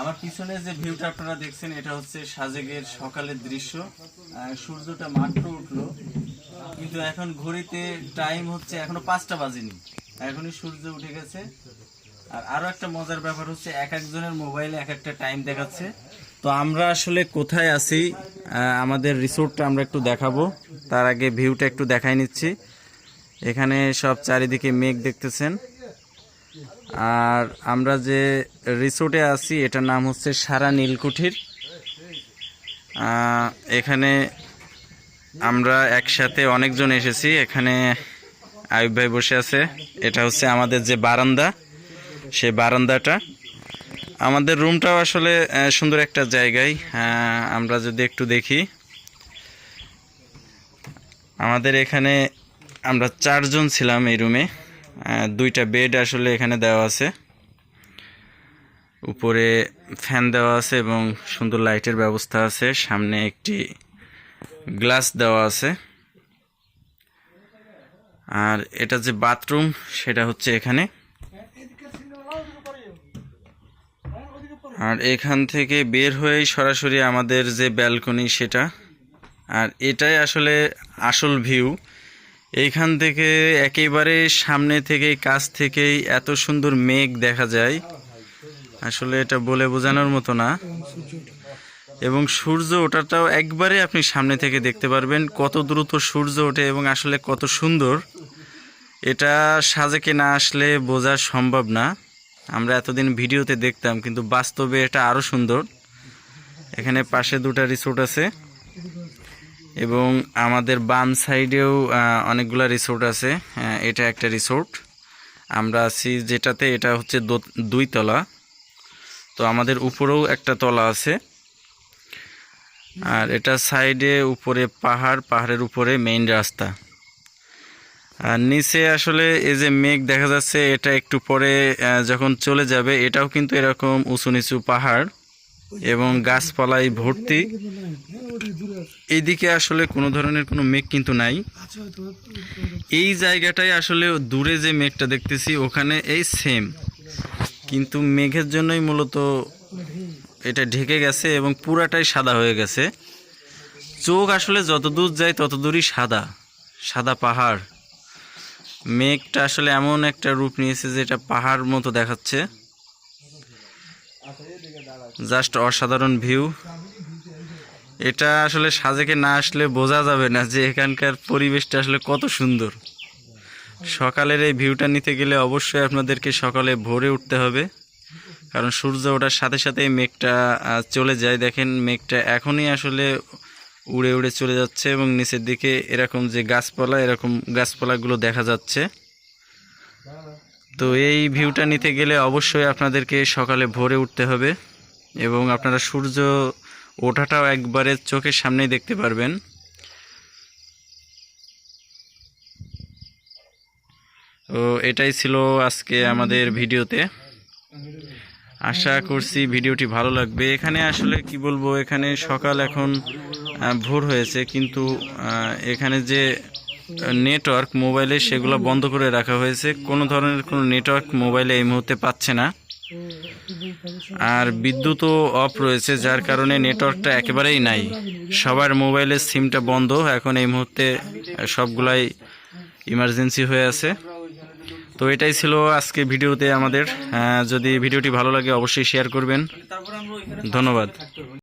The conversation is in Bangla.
আমার পিছনে যে ভিউটা আপনারা দেখছেন, এটা হচ্ছে সাজেকের সকালের দৃশ্য। সূর্যটা মাত্র উঠল, কিন্তু এখন ঘড়িতে টাইম হচ্ছে, এখনও পাঁচটা বাজেনি। এখনই সূর্য উঠে গেছে। আর আরও একটা মজার ব্যাপার হচ্ছে, এক একজনের মোবাইলে এক একটা টাইম দেখাচ্ছে। তো আমরা আসলে কোথায় আছি? আমাদের রিসোর্টটা আমরা একটু দেখাবো। তার আগে ভিউটা একটু দেখাই নিচ্ছি। এখানে সব চারিদিকে মেঘ দেখতেছেন। আর আমরা যে রিসোর্টে আছি, এটার নাম হচ্ছে সারা নীলকুঠির। এখানে আমরা একসাথে অনেকজন এসেছি। এখানে আয়ুব ভাই বসে আছে। এটা হচ্ছে আমাদের যে বারান্দা। সে বারান্দাটা। আমাদের রুমটাও আসলে সুন্দর একটা জায়গায়। আমরা যদি একটু দেখি। আমাদের এখানে আমরা চারজন ছিলাম এই রুমে দুইটা বেড আসলে এখানে দেওয়া আছে। উপরে ফ্যান দেওয়া আছে এবং সুন্দর লাইটের ব্যবস্থা আছে। সামনে একটি গ্লাস দেওয়া আছে। আর এটা যে বাথরুম সেটা হচ্ছে এখানে। আর এখান থেকে বের হয়েই সরাসরি আমাদের যে ব্যালকনি সেটা। আর এটাই আসলে আসল ভিউ এইখান থেকে একেবারে সামনে থেকেই, কাছ থেকেই এত সুন্দর মেঘ দেখা যায়। আসলে এটা বলে বোঝানোর মতো না। এবং সূর্য ওঠাটাও একবারে আপনি সামনে থেকে দেখতে পারবেন, কত দ্রুত সূর্য ওঠে এবং আসলে কত সুন্দর। এটা সাজেকে না আসলে বোঝা সম্ভব না। আমরা এতদিন ভিডিওতে দেখতাম, কিন্তু বাস্তবে এটা আরও সুন্দর। এখানে পাশে দুটা রিসোর্ট আছে। এবং আমাদের বাম সাইডেও অনেকগুলা রিসোর্ট আছে। এটা একটা রিসোর্ট। আমরা আছি যেটাতে, এটা হচ্ছে দুই তলা তো আমাদের উপরেও একটা তলা আছে। আর এটা সাইডে উপরে পাহাড়, পাহাড়ের উপরে মেইন রাস্তা। আর নিচে আসলে এই যে মেঘ দেখা যাচ্ছে, এটা একটু পরে যখন চলে যাবে, এটাও কিন্তু এরকম উঁচু নিচু পাহাড়। এবং গাছপালায় ভর্তি। এদিকে আসলে কোনো ধরনের কোনো মেঘ কিন্তু নাই। এই জায়গাটায় আসলে দূরে যে মেঘটা দেখতেছি, ওখানে এই সেম কিন্তু মেঘের জন্যই মূলত এটা ঢেকে গেছে এবং পুরাটাই সাদা হয়ে গেছে। চোখ আসলে যত দূর যায় তত দূরই সাদা সাদা পাহাড়। মেঘটা আসলে এমন একটা রূপ নিয়েছে যেটা পাহাড় মতো দেখাচ্ছে। জাস্ট অসাধারণ ভিউ। এটা আসলে সাজেকে না আসলে বোঝা যাবে না যে এখানকার পরিবেশটা আসলে কত সুন্দর। সকালের এই ভিউটা নিতে গেলে অবশ্যই আপনাদেরকে সকালে ভোরে উঠতে হবে। কারণ সূর্য ওঠার সাথে সাথে মেঘটা চলে যায়। দেখেন মেঘটা এখনই আসলে উড়ে উড়ে চলে যাচ্ছে এবং নিচের দিকে এরকম যে গাছপালা, এরকম গাছপালাগুলো দেখা যাচ্ছে। তো এই ভিউটা নিতে গেলে অবশ্যই আপনাদেরকে সকালে ভোরে উঠতে হবে। এবং আপনারা সূর্য ওঠাটাও একবারে চোখের সামনেই দেখতে পারবেন। তো এটাই ছিল আজকে আমাদের ভিডিওতে। আশা করছি ভিডিওটি ভালো লাগবে। এখানে আসলে কি বলব, এখানে সকাল এখন ভোর হয়েছে, কিন্তু এখানে যে নেটওয়ার্ক মোবাইলে সেগুলো বন্ধ করে রাখা হয়েছে, কোনো ধরনের কোনো নেটওয়ার্ক মোবাইলে এই মুহূর্তে পাচ্ছে না। আর বিদ্যুৎও অফ রয়েছে, যার কারণে নেটওয়ার্কটা একেবারেই নাই। সবার মোবাইলের সিমটা বন্ধ, এখন এই মুহূর্তে সবগুলাই ইমার্জেন্সি হয়ে আছে। তো এটাই ছিল আজকে ভিডিওতে আমাদের। যদি ভিডিওটি ভালো লাগে, অবশ্যই শেয়ার করবেন। ধন্যবাদ।